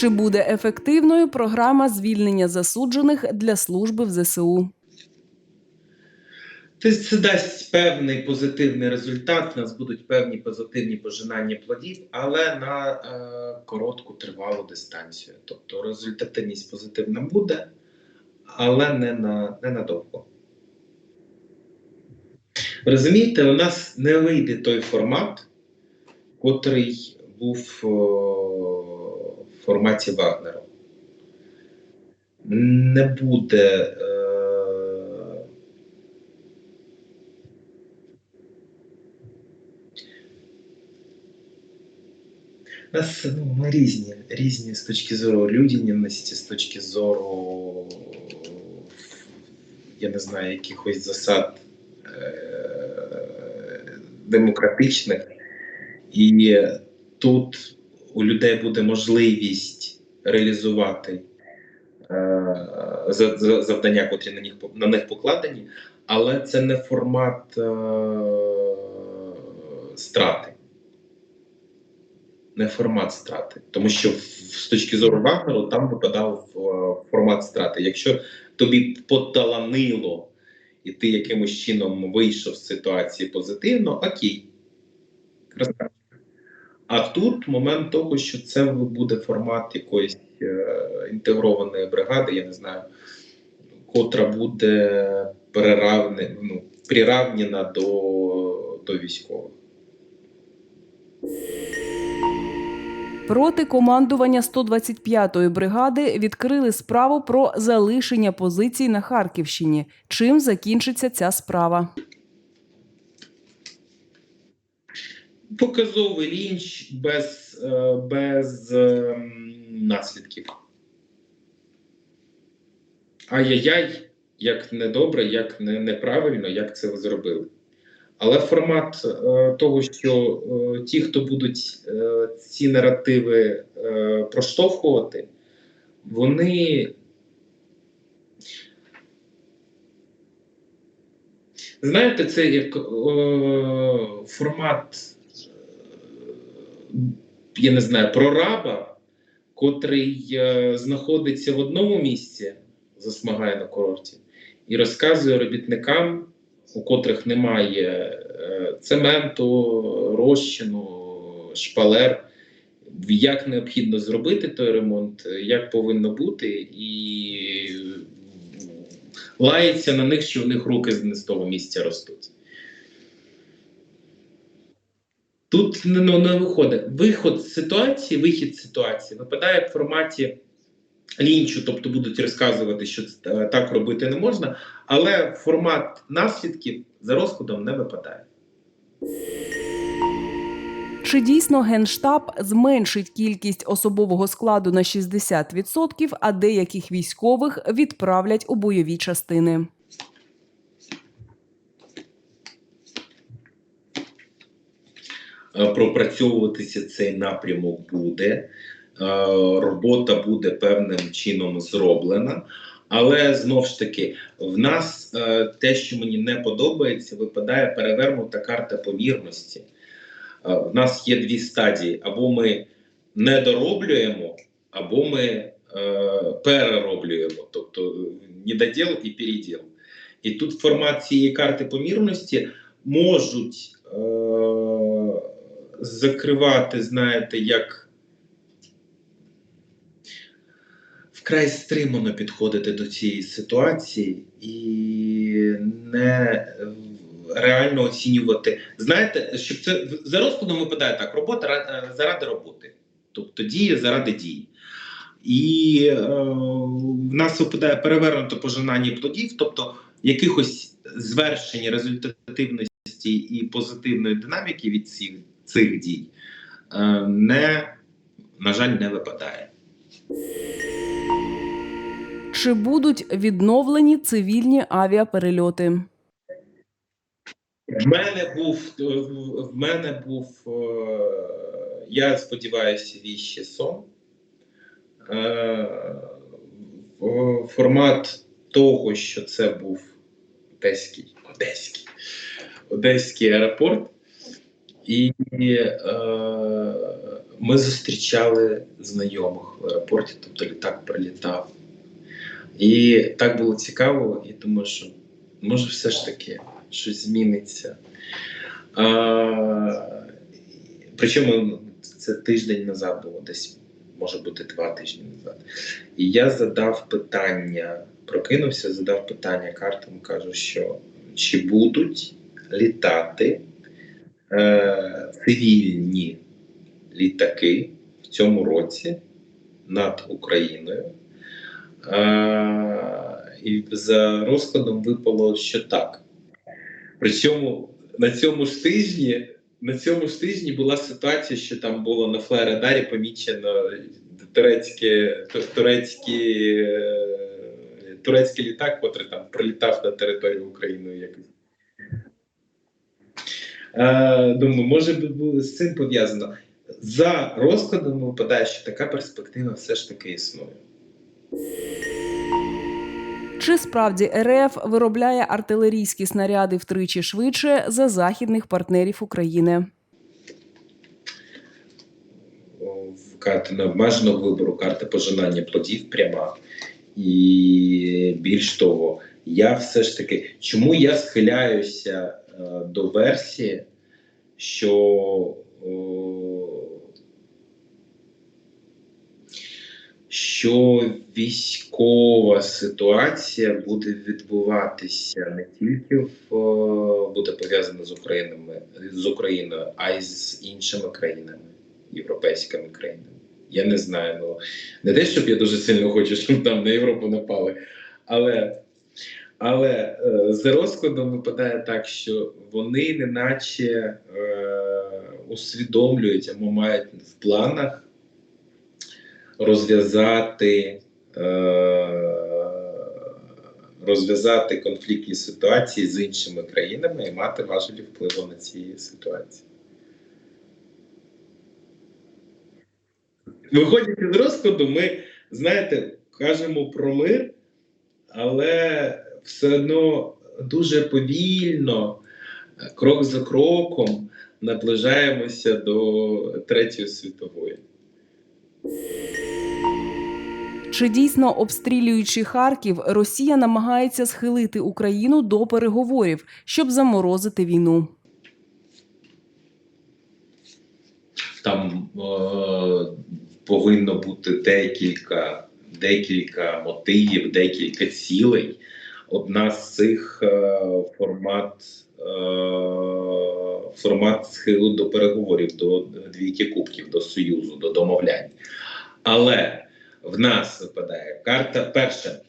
Чи буде ефективною програма звільнення засуджених для служби в ЗСУ? Тобто це дасть певний позитивний результат. У нас будуть певні позитивні пожинання плодів, але на е, коротку тривалу дистанцію. Тобто результативність позитивна буде, але не на не надовго. Розумієте, у нас не вийде той формат, котрий був о, форматі Вагнера. Не буде. Е, У нас ну, ми різні, різні з точки зору людяності, з точки зору, я не знаю, якихось засад е- демократичних. І тут у людей буде можливість реалізувати е- за- за- завдання, котрі на них, на них покладені, але це не формат е- страти не формат страти, тому що з точки зору Вагнеру там випадав е, формат страти. Якщо тобі поталанило, і ти якимось чином вийшов з ситуації позитивно, окей. Красавчик. А тут момент того, що це буде формат якоїсь е, інтегрованої бригади, я не знаю, котра буде ну, приравнена до, до військових. Проти командування 125-ї бригади відкрили справу про залишення позицій на Харківщині. Чим закінчиться ця справа? Показовий лінч без, е, без ем, наслідків. Ай-яй-яй, як недобре, як не, неправильно, як це зробили. Але формат е, того, що е, ті, хто будуть е, ці наративи е, проштовхувати, вони. Знаєте, це як е, формат, е, я не знаю, прораба, котрий е, знаходиться в одному місці, засмагає на курорті, і розказує робітникам, у котрих немає е, цементу, розчину, шпалер, як необхідно зробити той ремонт, як повинно бути, і лається на них, що в них руки з того місця ростуть. Тут ну, не виходить. Виход з ситуації, вихід з ситуації випадає в форматі лінчу, тобто будуть розказувати, що е, так робити не можна, але формат наслідків за розкладом не випадає. Чи дійсно генштаб зменшить кількість особового складу на 60%, а деяких військових відправлять у бойові частини? Пропрацьовуватися цей напрямок буде. Е, Робота буде певним чином зроблена. Але знову ж таки, в нас е, те, що мені не подобається, випадає перевернута карта помірності. Е, В нас є дві стадії: або ми не дороблюємо, або ми е, перероблюємо, тобто недоділ і переділ. І тут формат цієї карти помірності можуть е, закривати, знаєте, як вкрай стримано підходити до цієї ситуації і не реально оцінювати. Знаєте, щоб це за розкладом випадає так: робота е, заради роботи, тобто дія заради дії. І е, в нас випадає перевернуто пожинання плодів, тобто якихось звершень результативності і позитивної динаміки від цих, цих дій е, не, на жаль, не випадає. Чи будуть відновлені цивільні авіаперельоти? В мене був е, в мене був, е, я сподіваюся, віще сон. Формат того, що це був одеський, одеський, одеський аеропорт. І е, ми зустрічали знайомих в аеропорті, тобто літак прилітав. І так було цікаво, і тому що може все ж таки щось зміниться. А, причому це тиждень назад було, десь може бути два тижні назад. І я задав питання, прокинувся, задав питання картам, кажу, що чи будуть літати е, цивільні літаки в цьому році над Україною. Е, і за розкладом випало, що так. Причому на цьому ж тижні. На цьому ж тижні була ситуація, що там було на флерадарі помічено турецькі, е, турецький літак, котрий там прилітав на територію України якось. Е, думаю, може би було з цим пов'язано. За розкладом випадає, що така перспектива все ж таки існує. Чи справді РФ виробляє артилерійські снаряди втричі швидше за західних партнерів України? карти необмеженого вибору, карти пожинання плодів пряма. І більш того, я все ж таки, чому я схиляюся до версії, що що військова ситуація буде відбуватися не тільки в е, буде пов'язана з Українами з Україною, а й з іншими країнами, європейськими країнами. Я не знаю, ну не те, щоб я дуже сильно хочу, щоб там на Європу напали, але, але е, за розкладом випадає так, що вони неначе е, усвідомлюють або мають в планах розв'язати, е, розв'язати конфліктні ситуації з іншими країнами і мати важелі впливу на ці ситуації. Виходячи з розкладу, ми, знаєте, кажемо про мир, але все одно дуже повільно, е, крок за кроком, наближаємося до Третьої світової. Чи дійсно обстрілюючи Харків, Росія намагається схилити Україну до переговорів, щоб заморозити війну? Там е, повинно бути декілька, декілька мотивів, декілька цілей. Одна з цих е, формат, е, формат схилу до переговорів, до двійки кубків, до союзу, до домовлянь. Але в нас випадає карта перша.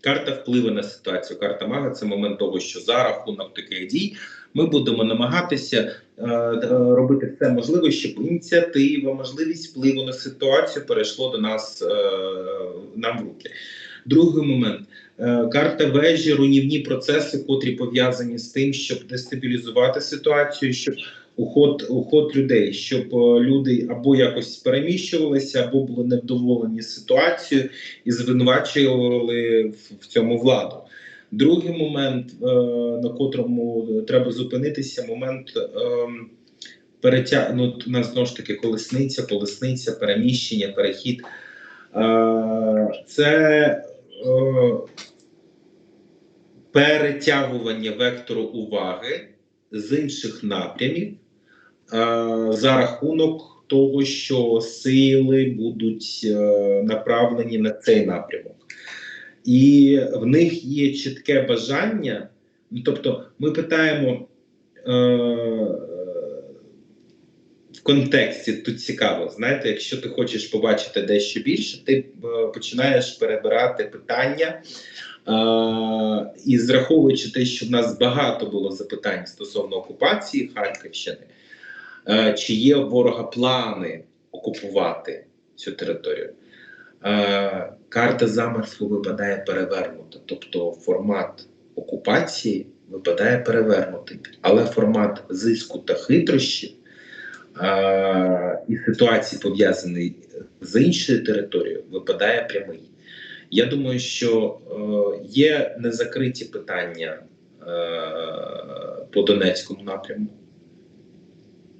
Карта впливу на ситуацію. Карта мага це момент того, що за рахунок таких дій ми будемо намагатися е, робити все можливе, щоб ініціатива, можливість впливу на ситуацію перейшло до нас е, нам в руки. Другий момент карта вежі, руйнівні процеси, котрі пов'язані з тим, щоб дестабілізувати ситуацію, щоб уход, уход людей, щоб е, люди або якось переміщувалися, або були невдоволені ситуацією і звинувачували в, цьому владу. Другий момент, е, на котрому треба зупинитися, момент е, перетя... ну, у знову ж таки колесниця, колесниця, переміщення, перехід. Е, це е, перетягування вектору уваги з інших напрямів е, за рахунок того, що сили будуть е, направлені на цей напрямок. І в них є чітке бажання. Ну, тобто, ми питаємо е, в контексті тут цікаво. Знаєте, якщо ти хочеш побачити дещо більше, ти е, починаєш перебирати питання. Е, і зраховуючи те, що в нас багато було запитань стосовно окупації Харківщини, е, чи є у ворога плани окупувати цю територію? Е, карта замерзлу випадає перевернута, тобто формат окупації випадає перевернутий, але формат зиску та хитрощів і ситуації, пов'язаний з іншою територією, випадає прямий. Я думаю, що е, є незакриті питання е, по Донецькому напрямку.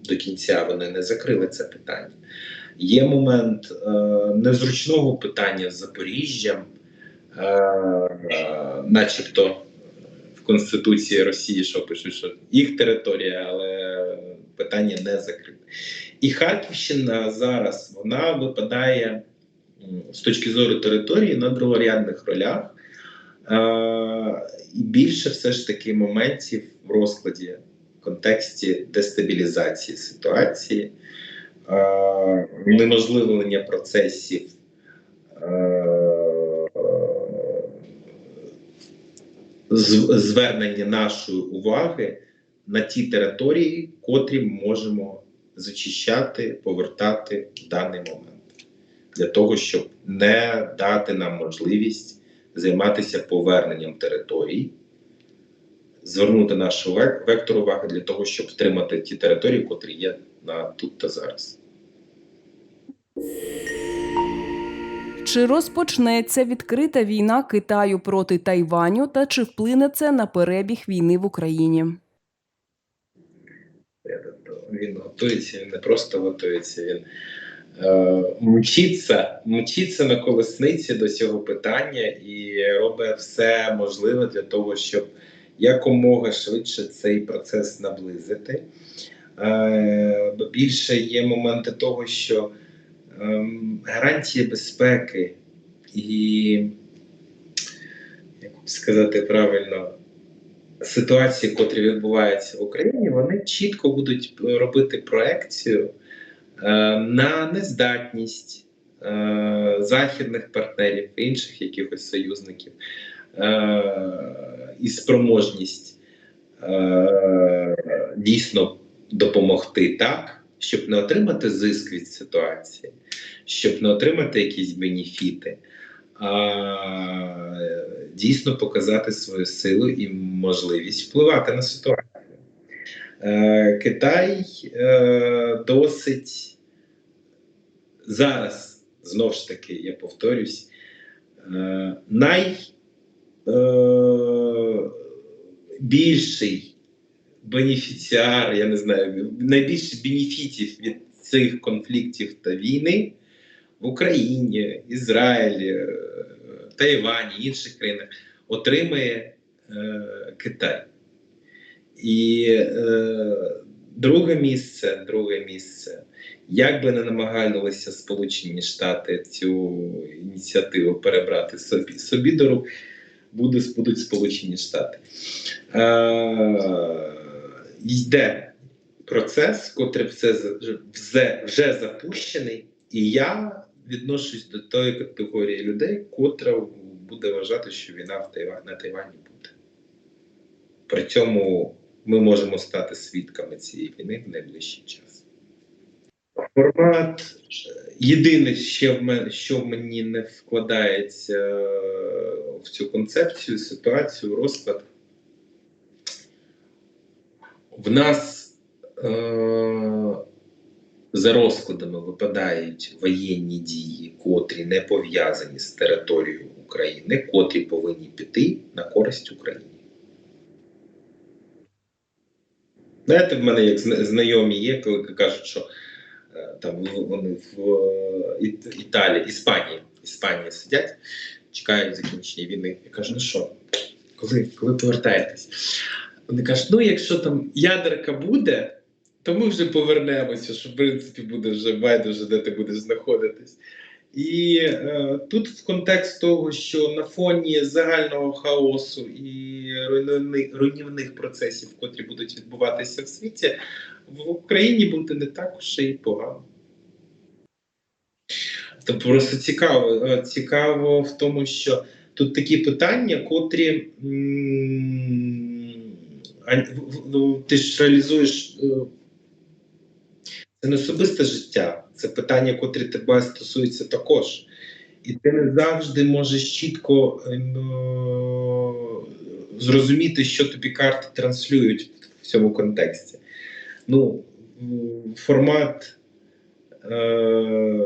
до кінця вони не закрили це питання. Є момент е, незручного питання з Запоріжжям, е, е, начебто в Конституції Росії, що пишуть, що їх територія, але питання не закрите. І Харківщина зараз вона випадає з точки зору території на другорядних ролях. Е, і більше все ж таки моментів в розкладі в контексті дестабілізації ситуації, е, неможливлення процесів. е, Звернення нашої уваги на ті території, котрі можемо зачищати, повертати в даний момент, для того, щоб не дати нам можливість займатися поверненням територій, звернути нашу вектор уваги для того, щоб втримати ті території, котрі є на тут та зараз. Чи розпочнеться відкрита війна Китаю проти Тайваню та чи вплине це на перебіг війни в Україні? Він готується, він не просто готується, він е, мчиться, мчиться на колесниці до цього питання і робить все можливе для того, щоб якомога швидше цей процес наблизити. Е, більше є моменти того, що ем, гарантії безпеки і, як сказати правильно, ситуації, котрі відбуваються в Україні, вони чітко будуть робити проекцію на нездатність е, західних партнерів, інших якихось союзників е, і спроможність е, дійсно допомогти так, щоб не отримати зиск від ситуації, щоб не отримати якісь бенефіти. А дійсно показати свою силу і можливість впливати на ситуацію. Е, Китай е, досить зараз, знову ж таки, я повторюсь, е, най, е, більший бенефіціар, я не знаю, найбільше бенефітів від цих конфліктів та війни в Україні, Ізраїлі, Тайвані, інших країнах отримає Китай. І е, друге місце, друге місце, як би не намагалися Сполучені Штати цю ініціативу перебрати собі, собі до рук, буде, будуть Сполучені Штати. Е, йде процес, котрий вже, вже запущений, і я відношусь до тої категорії людей, котра буде вважати, що війна в Тайва... на Тайвані буде. При цьому ми можемо стати свідками цієї війни в найближчий час. Формат е, єдине, що в мені не вкладається е, в цю концепцію, ситуацію, розклад. В нас е- за розкладами випадають воєнні дії, котрі не пов'язані з територією України, котрі повинні піти на користь Україні. Знаєте, в мене як знайомі є, коли кажуть, що е, там вони в е, Італії, Іспанії, Іспанії сидять, чекають закінчення війни. Я кажу, ну що, коли, коли повертаєтесь? Вони кажуть, ну якщо там ядерка буде, то ми вже повернемося, що в принципі буде вже байдуже, де ти будеш знаходитись. І е, тут в контекст того, що на фоні загального хаосу і руйнівних, руйнівних процесів, котрі будуть відбуватися в світі, в Україні буде не так уж і погано. То просто цікаво, е, цікаво в тому, що тут такі питання, котрі м, ти ж реалізуєш е, це не особисте життя, це питання, котрі тебе стосуються також. І ти не завжди можеш чітко е, зрозуміти, що тобі карти транслюють в цьому контексті. Ну, формат е,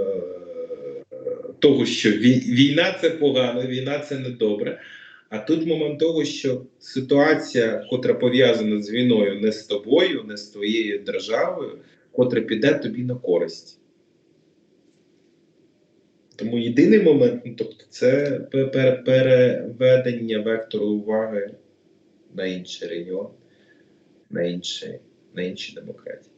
того, що війна це погано, війна це недобре. А тут момент того, що ситуація, котра пов'язана з війною не з тобою, не з твоєю державою, котре піде тобі на користь. Тому єдиний момент, ну, тобто, це пе- пе- переведення вектору уваги на інший регіон, на інші, на інші демократії.